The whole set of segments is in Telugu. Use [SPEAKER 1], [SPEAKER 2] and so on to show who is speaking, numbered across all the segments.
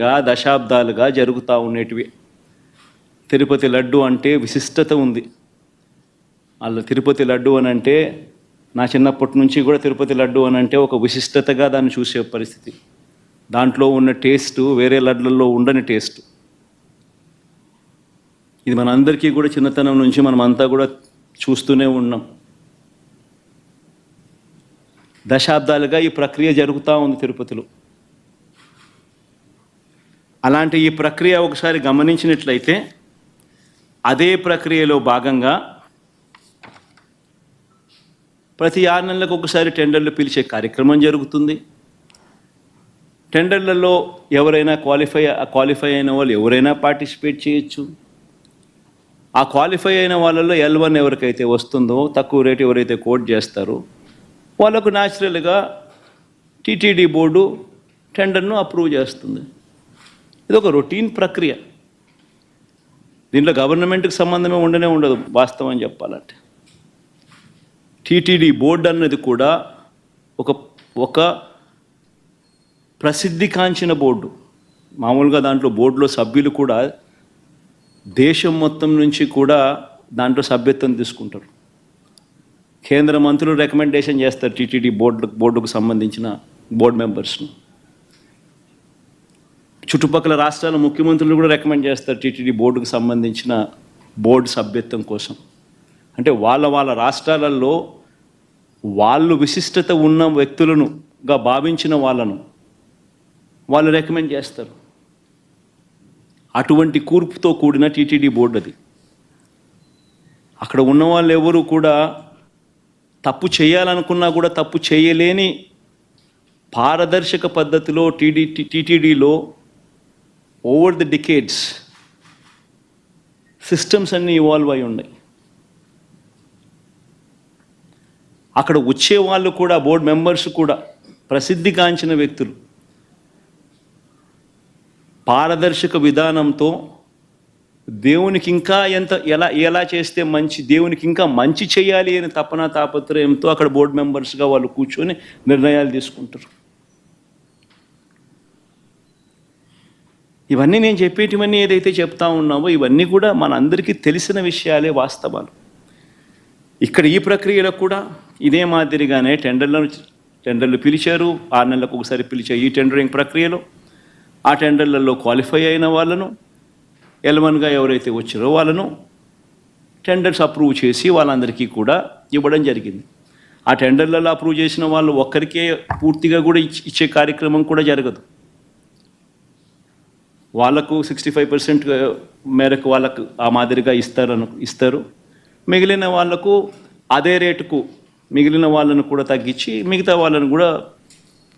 [SPEAKER 1] గా దశాబ్దాలుగా జరుగుతూ ఉండేటివి. తిరుపతి లడ్డు అంటే విశిష్టత ఉంది. వాళ్ళు తిరుపతి లడ్డు అని అంటే నా చిన్నప్పటి నుంచి కూడా తిరుపతి లడ్డు అని అంటే ఒక విశిష్టతగా దాన్ని చూసే పరిస్థితి. దాంట్లో ఉన్న టేస్ట్ వేరే లడ్లలో ఉండని టేస్ట్. ఇది మనందరికీ కూడా చిన్నతనం నుంచి మనం అంతా కూడా చూస్తూనే ఉన్నాం. దశాబ్దాలుగా ఈ ప్రక్రియ జరుగుతూ ఉంది తిరుపతిలో. అలాంటి ఈ ప్రక్రియ ఒకసారి గమనించినట్లయితే అదే ప్రక్రియలో భాగంగా ప్రతి ఆరు నెలలకు ఒకసారి టెండర్లు పిలిచే కార్యక్రమం జరుగుతుంది. టెండర్లలో ఎవరైనా క్వాలిఫై క్వాలిఫై అయిన వాళ్ళు ఎవరైనా పార్టిసిపేట్ చేయొచ్చు. ఆ క్వాలిఫై అయిన వాళ్ళలో ఎల్ వన్ ఎవరికైతే వస్తుందో తక్కువ రేటు ఎవరైతే కోట్ చేస్తారో వాళ్ళకు న్యాచురల్గా టీటీడీ బోర్డు టెండర్ను అప్రూవ్ చేస్తుంది. ఇది ఒక రొటీన్ ప్రక్రియ. దీంట్లో గవర్నమెంట్కి సంబంధమే ఉండనే ఉండదు వాస్తవం చెప్పాలంటే. టీటీడీ బోర్డు అన్నది కూడా ఒక ఒక ప్రసిద్ధి కాంచిన బోర్డు. మామూలుగా దాంట్లో బోర్డులో సభ్యులు కూడా దేశం మొత్తం నుంచి కూడా దాంట్లో సభ్యత్వం తీసుకుంటారు. కేంద్ర మంత్రులు రికమెండేషన్ చేస్తారు టీటీడీ బోర్డు బోర్డుకు సంబంధించిన బోర్డు మెంబర్స్ను. చుట్టుపక్కల రాష్ట్రాల ముఖ్యమంత్రులు కూడా రికమెండ్ చేస్తారు టీటీడీ బోర్డుకు సంబంధించిన బోర్డు సభ్యత్వం కోసం. అంటే వాళ్ళ వాళ్ళ రాష్ట్రాలలో వాళ్ళు విశిష్టత ఉన్న వ్యక్తులనుగా భావించిన వాళ్ళను వాళ్ళు రికమెండ్ చేస్తారు. అటువంటి కూర్పుతో కూడిన టీటీడీ బోర్డు అది. అక్కడ ఉన్న వాళ్ళు ఎవరు కూడా తప్పు చేయాలనుకున్నా కూడా తప్పు చేయలేని పారదర్శక పద్ధతిలో టీడీ టీటీడీలో ఓవర్ ది డికేడ్స్ సిస్టమ్స్ అన్నీ ఇవాల్వ్ అయి ఉన్నాయి. అక్కడ వచ్చే వాళ్ళు కూడా బోర్డు మెంబర్స్ కూడా ప్రసిద్ధిగాంచిన వ్యక్తులు. పారదర్శక విధానంతో దేవునికి ఇంకా ఎంత ఎలా ఎలా చేస్తే మంచి దేవునికి ఇంకా మంచి చేయాలి అని తపన తాపత్రయంతో అక్కడ బోర్డు మెంబర్స్గా వాళ్ళు కూర్చొని నిర్ణయాలు తీసుకుంటారు. ఇవన్నీ నేను చెప్పేటివన్నీ ఏదైతే చెప్తా ఉన్నామో ఇవన్నీ కూడా మనందరికీ తెలిసిన విషయాలే వాస్తవాలు. ఇక్కడ ఈ ప్రక్రియలో కూడా ఇదే మాదిరిగానే టెండర్లను టెండర్లు పిలిచారు. ఆరు నెలలకు ఒకసారి పిలిచే ఈ టెండరింగ్ ప్రక్రియలో ఆ టెండర్లలో క్వాలిఫై అయిన వాళ్ళను ఎలవన్గా ఎవరైతే వచ్చారో వాళ్ళను టెండర్స్ అప్రూవ్ చేసి వాళ్ళందరికీ కూడా ఇవ్వడం జరిగింది. ఆ టెండర్లలో అప్రూవ్ చేసిన వాళ్ళు ఒక్కరికే పూర్తిగా కూడా ఇచ్చే కార్యక్రమం కూడా జరగదు. వాళ్ళకు సిక్స్టీ ఫైవ్ పర్సెంట్ మేరకు వాళ్ళకు ఆ మాదిరిగా ఇస్తారను ఇస్తారు. మిగిలిన వాళ్ళకు అదే రేటుకు మిగిలిన వాళ్ళను కూడా తగ్గించి మిగతా వాళ్ళను కూడా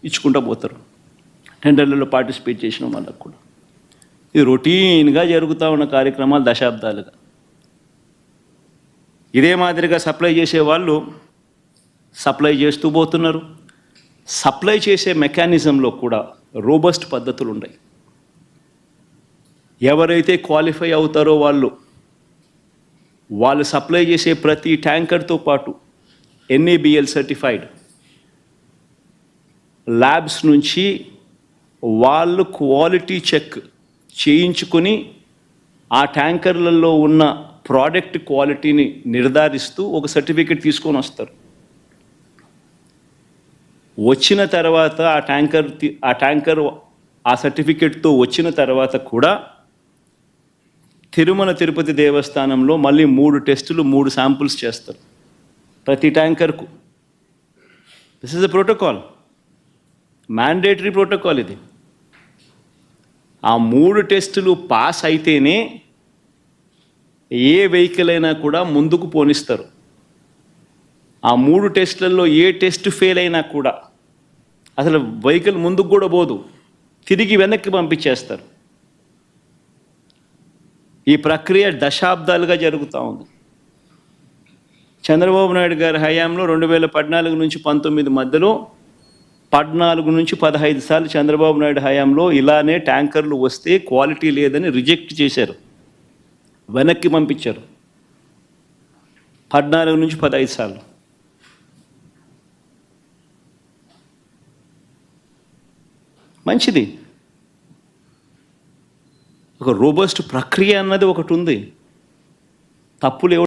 [SPEAKER 1] ఇచ్చుకుంటూ పోతారు. టెండర్లలో పార్టిసిపేట్ చేసిన వాళ్ళకు కూడా. ఇది రొటీన్గా జరుగుతూ ఉన్న కార్యక్రమాలు దశాబ్దాలుగా. ఇదే మాదిరిగా సప్లై చేసే వాళ్ళు సప్లై చేస్తూ పోతున్నారు. సప్లై చేసే మెకానిజంలో కూడా రోబస్ట్ పద్ధతులు ఉన్నాయి ఎవరైతే క్వాలిఫై అవుతారో వాళ్ళు వాళ్ళు సప్లై చేసే ప్రతి ట్యాంకర్తో పాటు ఎన్ఏబిఎల్ సర్టిఫైడ్ ల్యాబ్స్ నుంచి వాళ్ళు క్వాలిటీ చెక్ చేయించుకొని ఆ ట్యాంకర్లలో ఉన్న ప్రోడక్ట్ క్వాలిటీని నిర్ధారిస్తూ ఒక సర్టిఫికెట్ తీసుకొని వస్తారు. వచ్చిన తర్వాత ఆ ట్యాంకర్ ఆ ట్యాంకర్ ఆ సర్టిఫికెట్తో వచ్చిన తర్వాత కూడా తిరుమల తిరుపతి దేవస్థానంలో మళ్ళీ మూడు టెస్టులు మూడు శాంపుల్స్ చేస్తారు. ప్రతి ట్యాంకర్కు. This is the protocol mandatory protocol ఇది. ఆ మూడు టెస్టులు పాస్ అయితేనే ఏ వెహికల్ అయినా కూడా ముందుకు పోనిస్తారు. ఆ మూడు టెస్టులలో ఏ టెస్ట్ ఫెయిల్ అయినా కూడా అసలు వెహికల్ ముందుకు కూడా పోదు. తిరిగి వెనక్కి పంపించేస్తారు. ఈ ప్రక్రియ దశాబ్దాలుగా జరుగుతూ ఉంది. చంద్రబాబు నాయుడు గారి హయాంలో రెండు వేల పద్నాలుగు నుంచి పంతొమ్మిది మధ్యలో పద్నాలుగు నుంచి పదహైదు సార్లు చంద్రబాబు నాయుడు హయాంలో ఇలానే ట్యాంకర్లు వస్తే క్వాలిటీ లేదని రిజెక్ట్ చేశారు. వెనక్కి పంపించారు. పద్నాలుగు నుంచి పదహైదు సార్లు. మంచిది. ఒక రోబస్ట్ ప్రక్రియ అన్నది ఒకటి ఉంది. తప్పులు